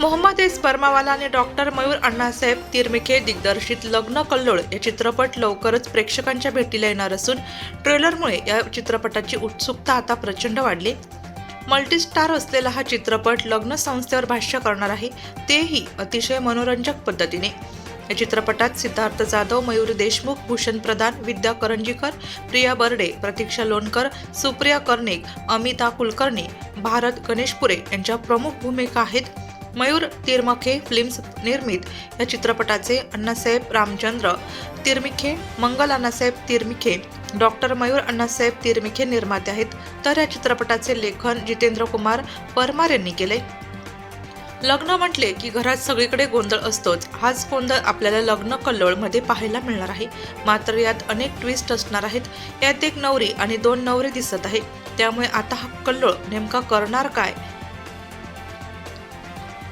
Mohammed S बर्मावाला आणि doctor Mayur Annasaheb तिरमिखे दिग्दर्शित लग्न कल्लोळ या चित्रपट लवकरच प्रेक्षकांच्या भेटीला येणार असून ट्रेलरमुळे या चित्रपटाची उत्सुकता आता प्रचंड वाढली. मल्टीस्टार असलेला हा चित्रपट लग्न संस्थेवर भाष्य करणार आहे तेही अतिशय मनोरंजक पद्धतीने. या चित्रपटात सिद्धार्थ जाधव मयूर देशमुख भूषण प्रधान विद्या करंजीकर प्रिया बर्डे प्रतीक्षा लोणकर सुप्रिया कर्णिक अमिता कुलकर्णी भारत गणेशपुरे यांच्या प्रमुख भूमिका आहेत. मयूर तिरमखे फिल्म्स निर्मित. या चित्रपटाचे अण्णासाहेब रामचंद्र तिरमिखे मंगल अण्णासाहेब तिरमिखे डॉक्टर मयूर अण्णासाहेब तिरमिखे निर्माते आहेत. तर या चित्रपटाचे लेखन जितेंद्र कुमार परमार यांनी केले. लग्न म्हटले की घरात सगळीकडे गोंधळ असतोच. हाच गोंधळ आपल्याला लग्न कल्लोळमध्ये पाहायला मिळणार आहे. मात्र यात अनेक ट्विस्ट असणार आहेत. यात एक नवरी आणि दोन नवरे दिसत आहे. त्यामुळे आता हा कल्लोळ नेमका करणार काय?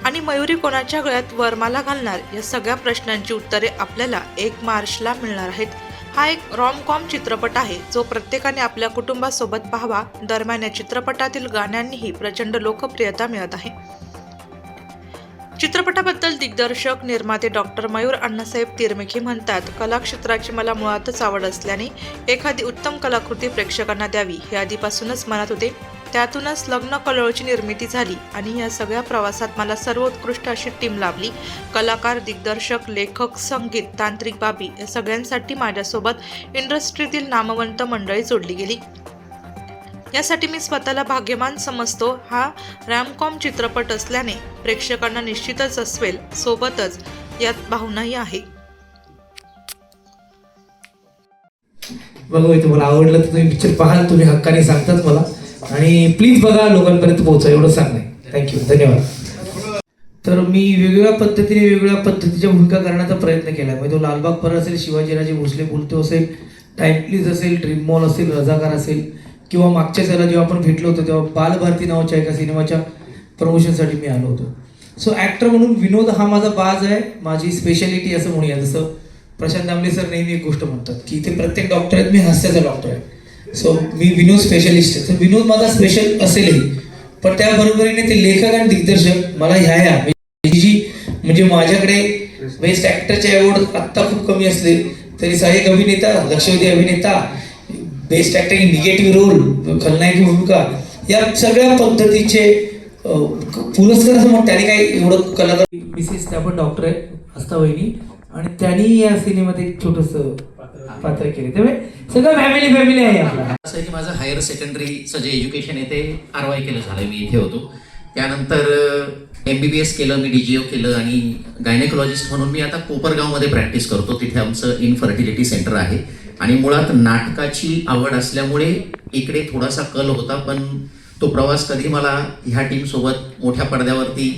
आणि मयुरी कोणाच्या गळ्यात वरमाला घालणार? या सगळ्या प्रश्नांची उत्तरे आपल्याला एक मार्चला मिळणार आहेत. हा एक रॉम कॉम चित्रपट आहे जो प्रत्येकाने आपल्या कुटुंबासोबत पाहावा. दरम्यान या चित्रपटातील गाण्यांनीही प्रचंड लोकप्रियता मिळत आहे. चित्रपटाबद्दल दिग्दर्शक निर्माते डॉक्टर मयूर अण्णासाहेब तिरमेखी म्हणतात कलाक्षेत्राची मला मुळातच आवड असल्याने एखादी उत्तम कलाकृती प्रेक्षकांना द्यावी हे आधीपासूनच मनात होते. त्यातूनच लग्न कलोळची निर्मिती झाली आणि या सगळ्या प्रवासात मला सर्वोत्कृष्ट अशी टीम लाभली. कलाकार दिग्दर्शक लेखक संगीत तांत्रिक बाबी या सगळ्यांसाठी माझ्यासोबत इंडस्ट्रीतील नामवंत मंडळी जोडली गेली. यासाठी मी स्वतःला भाग्यमान समजतो. हा रॅमकॉम चित्रपट असल्याने प्रेक्षकांना निश्चितच अस्वेल सोबतच यात भावनाही आहे. बघा तुम्हाला आवडलं तर तुम्ही पिक्चर पाहाल तुम्ही हक्काने सांगतात मला. आणि प्लीज बघा लोकांपर्यंत पोहोचा एवढं सांगणे थँक्यू धन्यवाद. तर मी वेगवेगळ्या पद्धतीने वेगवेगळ्या पद्धतीच्या भूमिका करण्याचा प्रयत्न केला म्हणजे तो लालबाग पर असेल शिवाजीराजे भोसले बोलतो असेल टाइम प्लीज असेल ड्रीम मॉल असेल रजाकार असेल किंवा मागच्या वेळेला जेव्हा आपण भेटलो होतो तेव्हा बालभारती नावाच्या एका सिनेमाच्या प्रमोशनसाठी मी आलो होतो. सो ॲक्टर म्हणून विनोद हा माझा बाज आहे माझी स्पेशालिटी असं म्हणूया. जसं प्रशांत दामले सर नेहमी एक गोष्ट म्हणतात की इथे प्रत्येक डॉक्टर आहेत मी हास्याचा डॉक्टर आहे. सो मी विनोद स्पेशलिस्ट आहे. तर विनोद माझा स्पेशल असेलही. पण त्या बरोबरीने ते लेखक आणि दिग्दर्शक मला ह्या ह्या म्हणजे जी म्हणजे माझ्याकडे बेस्ट ॲक्टरचे अवॉर्ड आत्ता खूप कमी असले तरी सहाय्यक अभिनेता लक्षवेधी अभिनेता best actor in negative role खलनायकी भूमिका या सगळ्या पद्धतीचे पुरस्कार समोर त्याने काही एवढं कलाकार मिसेस त्या पण डॉक्टर आहे हस्ता वहिनी आणि त्यांनी या सिनेमात एक छोटंसं पात्र केले. त्यामुळे सगळं फॅमिली फॅमिली आहे आपला. असं की माझं हायर सेकंडरीचं जे एज्युकेशन आहे ते आर वाय केलं झालं मी इथे होतो. त्यानंतर एम बी बी एस केलं मी डी जी ओ केलं आणि गायनेकोलॉजिस्ट म्हणून मी आता कोपरगावमध्ये प्रॅक्टिस करतो. तिथे आमचं इनफर्टिलिटी सेंटर आहे. आणि मुळात नाटकाची आवड असल्यामुळे इकडे थोडासा कल होता पण तो प्रवास कधी मला ह्या टीमसोबत मोठ्या पडद्यावरती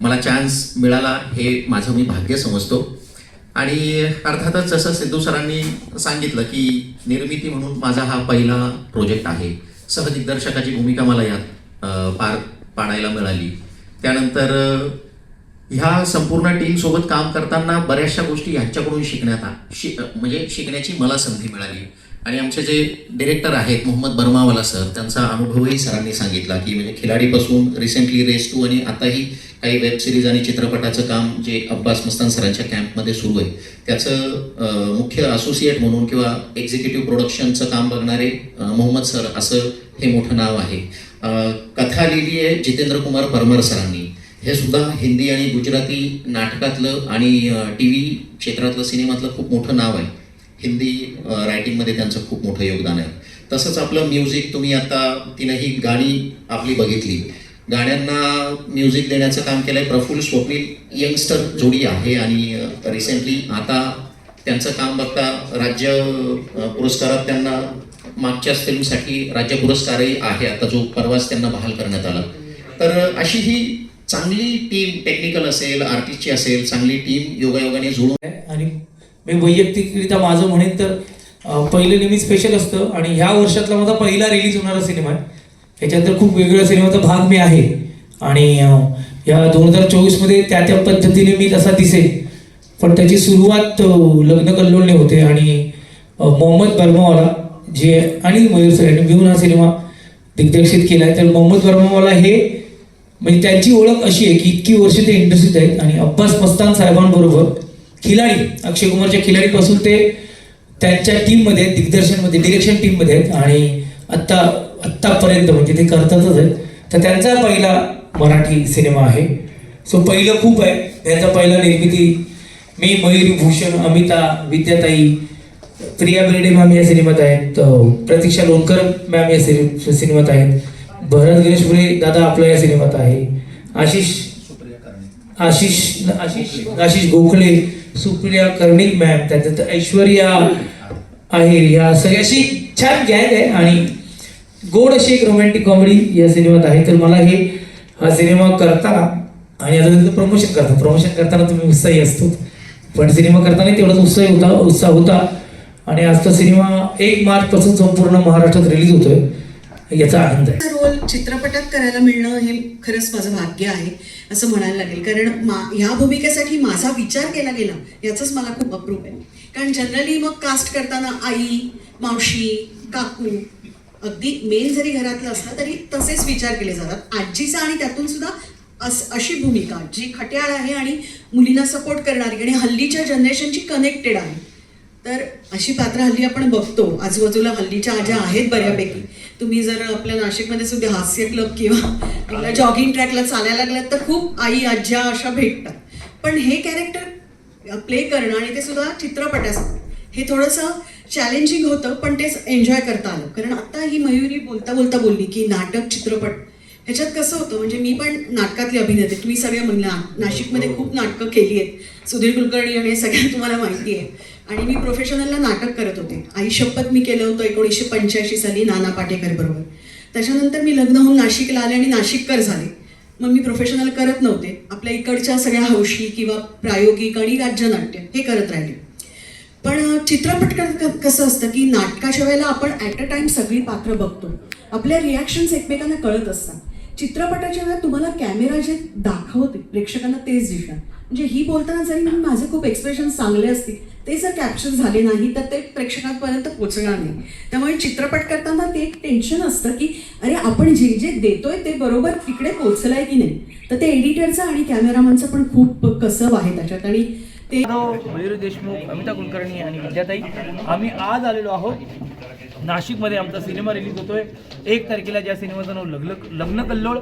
मला चान्स मिळाला हे माझं मी भाग्य समजतो. आणि अर्थातच जसं सिद्धू सरांनी सांगितलं की निर्मिती म्हणून माझा हा पहिला प्रोजेक्ट आहे. सहदिग्दर्शकाची भूमिका मला यात पार पाडायला मिळाली. त्यानंतर ह्या संपूर्ण टीमसोबत काम करताना बऱ्याचशा गोष्टी ह्यांच्याकडून शिकण्यात आ- शि म्हणजे शिकण्याची मला संधी मिळाली. आणि आमचे जे डिरेक्टर आहेत मोहम्मद बर्मावाला सर त्यांचा अनुभवही सरांनी सांगितला की म्हणजे खिलाडीपासून रिसेंटली रेस टू आणि आताही काही वेब सिरीज आणि चित्रपटाचं काम जे अब्बास मस्तान सरांच्या कॅम्पमध्ये सुरू आहे त्याचं मुख्य असोसिएट म्हणून किंवा एक्झिक्युटिव्ह प्रोडक्शनचं काम बघणारे मोहम्मद सर असं हे मोठं नाव आहे. कथा लिहिली आहे जितेंद्र कुमार परमर सरांनी. हे सुद्धा हिंदी आणि गुजराती नाटकातलं आणि टी व्ही क्षेत्रातलं सिनेमातलं खूप मोठं नाव आहे. हिंदी रायटिंगमध्ये त्यांचं खूप मोठं योगदान आहे. तसंच आपलं म्युझिक तुम्ही आता तिनंही गाणी आपली बघितली. गाण्यांना म्युझिक देण्याचं काम केलं आहे प्रफुल्ल स्वप्नील. यंगस्टर जोडी आहे आणि रिसेंटली आता त्यांचं काम बघता राज्य पुरस्कारात त्यांना मागच्याच फिल्मसाठी राज्य पुरस्कारही आहे. आता जो परवाच त्यांना बहाल करण्यात आला. तर अशी ही चांगली टीम टेक्निकल असेल आर्टिस्टची असेल चांगली टीम योगायोगाने जुळून आहे. आणि मी वैयक्तिकरित्या माझं म्हणेन तर पहिलं नेहमी स्पेशल असतं आणि ह्या वर्षातला माझा पहिला रिलीज होणारा सिनेमा आहे. त्याच्यानंतर खूप वेगवेगळ्या सिनेमाचा भाग मी आहे. आणि या दोन हजार चोवीसमध्ये त्या त्या पद्धतीने मी तसा दिसे पण त्याची सुरुवात लग्न कल्लोळने होते आणि मोहम्मद बर्मावाला जे आणि मयूर सर यांनी मिळून हा सिनेमा दिग्दर्शित केला आहे तर मोहम्मद बर्मावाला हे म्हणजे त्यांची ओळख अशी आहे की इतकी वर्ष ते इंडस्ट्रीत आहेत आणि अब्बास मस्तान साहेबांबरोबर खिलाडी अक्षय कुमारच्या खिलाडीपासून ते त्यांच्या टीममध्ये दिग्दर्शनमध्ये डिरेक्शन टीममध्ये आहेत. आणि आत्ता आत्तापर्यंत म्हणजे ते करतातच आहेत. तर त्यांचा पहिला मराठी सिनेमा आहे. सो पहिलं खूप आहे. त्यांचा पहिला निर्मिती मी मयुरी भूषण अमिता विद्याताई प्रिया बेर्डे मॅम या सिनेमात आहेत. प्रतीक्षा लोणकर मॅम या सिने- सिनेमात आहेत. भरत गणेशपुरे दादा आपला या सिनेमात आहे. आशिष आशिष आशिष आशिष गोखले सुप्रिया कर्णिक मॅम. त्यांच्यात ऐश्वर्या आहे या सगळ्याशी छान गँग आहे आणि गोड अशी एक रोमॅन्टिक कॉमेडी या सिनेमात आहे. तर मला हे हा सिनेमा करताना आणि आता तिथं प्रमोशन करता प्रमोशन करताना तुम्ही उत्साही असतो. पण सिनेमा करताना तेवढाच उत्साही होता उत्साह होता. आणि आज तो सिनेमा एक मार्च पासून संपूर्ण महाराष्ट्रात रिलीज होतोय. याचा आनंद आहे. रोल चित्रपटात करायला मिळणं हे खरंच माझं भाग्य आहे असं म्हणायला लागेल. कारण मा ह्या भूमिकेसाठी माझा विचार केला गेला याचंच मला खूप अप्रूप आहे. कारण जनरली मग कास्ट करताना आई मावशी काकू अगदी मेन जरी घरातलं असलं तरी तसेच विचार केले जातात. आजीचा आणि त्यातून सुद्धा अस अशी भूमिका जी खट्याळ आहे आणि मुलींना सपोर्ट करणारी आणि हल्लीच्या जनरेशनची कनेक्टेड आहे. तर अशी पात्र हल्ली आपण बघतो. आजूबाजूला हल्लीच्या आज्या आहेत बऱ्यापैकी. तुम्ही जर आपल्या नाशिकमध्ये सुद्धा हास्य क्लब किंवा जॉगिंग ट्रॅकला चालायला लागलात तर खूप आई आज्या अशा भेटतात. पण हे कॅरेक्टर प्ले करणं आणि ते सुद्धा चित्रपटाचं हे थोडंसं चॅलेंजिंग होतं पण तेच एन्जॉय करता आलं. कारण आता ही मयुरी बोलता बोलता बोलली की नाटक चित्रपट ह्याच्यात कसं होतं म्हणजे मी पण नाटकातली अभिनेते तुम्ही सगळे म्हणला नाशिकमध्ये खूप नाटकं केली आहेत. सुधीर कुलकर्णी आणि हे तुम्हाला माहिती आहे. आणि मी प्रोफेशनलला नाटक करत होते. आई शपथ मी केलं होतं एकोणीसशे पंच्याऐंशी साली नाना पाटेकर बरोबर. त्याच्यानंतर मी लग्न होऊन नाशिकला आले आणि नाशिककर झाले. मग मी प्रोफेशनल करत नव्हते. आपल्या इकडच्या सगळ्या हौशी किंवा प्रायोगिक आणि राज्यनाट्य हे करत राहिले. पण चित्रपट कसं असतं की नाटकाच्या वेळेला आपण ॲट अ टाइम सगळी पात्र बघतो. आपल्या रिॲक्शन्स एकमेकांना कळत असतात. चित्रपटाच्या वेळेला तुम्हाला कॅमेरा जे दाखवते प्रेक्षकांना तेच दिसणार म्हणजे ही बोलताना जरी मी माझे खूप एक्सप्रेशन चांगले असतील ते जर कॅप्चर झाले नाही तर ते प्रेक्षकांपर्यंत पोचणार नाही. त्यामुळे चित्रपट करताना ते एक टेन्शन असतं की अरे आपण जे जे देतोय ते बरोबर तिकडे पोचलंय की नाही? तर ते एडिटरचं आणि कॅमेरामनचं पण खूप कसब आहे त्याच्यात. आणि ते मयूर देशमुख अमिता कुलकर्णी आणि विद्याताई. आम्ही आज आलेलो आहोत नाशिकमध्ये आमचा सिनेमा रिलीज होतोय. एक तारखेला ज्या सिनेमाचं नाव लग्न लग्न कल्लोळ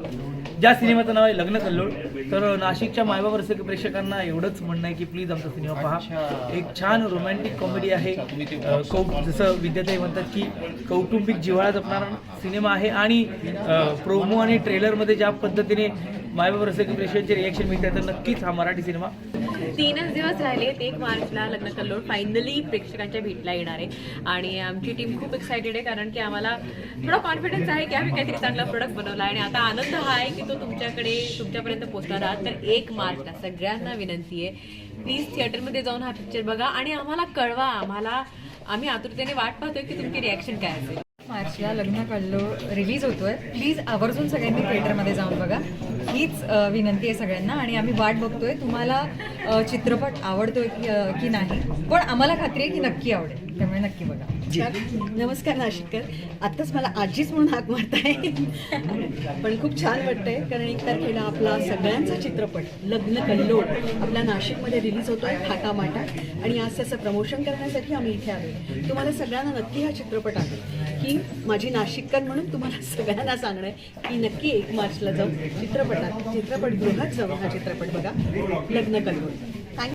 ज्या सिनेमाचं नाव आहे लग्न कल्लोळ तर नाशिकच्या मायबाप रसिक प्रेक्षकांना एवढंच म्हणणं आहे की प्लीज आमचा सिनेमा पहा. एक छान रोमॅन्टिक कॉमेडी आहे. कौ जसं विद्याताई म्हणतात की कौटुंबिक जिव्हाळा जपणारा सिनेमा आहे आणि प्रोमो आणि ट्रेलरमध्ये ज्या पद्धतीने मायबाप रसिक प्रेक्षकांचे रिॲक्शन मिळते तर नक्कीच हा मराठी सिनेमा तीनच दिवस राहिलेत एक मार्चला लग्न कल्लोळ फायनली प्रेक्षकांच्या भेटला येणार आहे. आणि आमची टीम खूप एक्सायटेड आहे कारण की आम्हाला थोडा कॉन्फिडन्स आहे की आम्ही काहीतरी चांगला प्रोडक्ट बनवला आहे. आणि आता आनंद हा आहे की तो तुमच्याकडे तुमच्यापर्यंत पोहोचणार आहात तर एक मार्चला सगळ्यांना विनंती आहे. प्लीज थिएटरमध्ये जाऊन हा पिक्चर बघा आणि आम्हाला कळवा. आम्हाला आम्ही आतुरतेने वाट पाहतोय की तुमची रिॲक्शन काय असेल. मार्चला लग्न कळलो रिलीज होतोय. प्लीज आवर्जून सगळ्यांनी थिएटरमध्ये जाऊन बघा. हीच विनंती आहे सगळ्यांना आणि आम्ही वाट बघतोय. तुम्हाला चित्रपट आवडतोय की नाही? पण आम्हाला खात्री आहे की नक्की आवडेल. त्यामुळे नक्की बघा. नमस्कार नाशिककर. आत्ताच मला आजीच म्हणून हाक मारताय. पण खूप छान वाटतंय कारण एक तारखेला आपला सगळ्यांचा चित्रपट लग्न कल्लोळ आपल्या नाशिकमध्ये रिलीज होतोय थाटामाटा आणि आज त्याचं प्रमोशन करण्यासाठी आम्ही इथे आलो तुम्हाला सगळ्यांना नक्की हा चित्रपट आहे की माझी नाशिककर म्हणून तुम्हाला सगळ्यांना सांगणं आहे की नक्की एक मार्चला जाऊन चित्रपटात. चित्रपटगृहात जाऊन हा चित्रपट बघा. लग्न कल्लोळ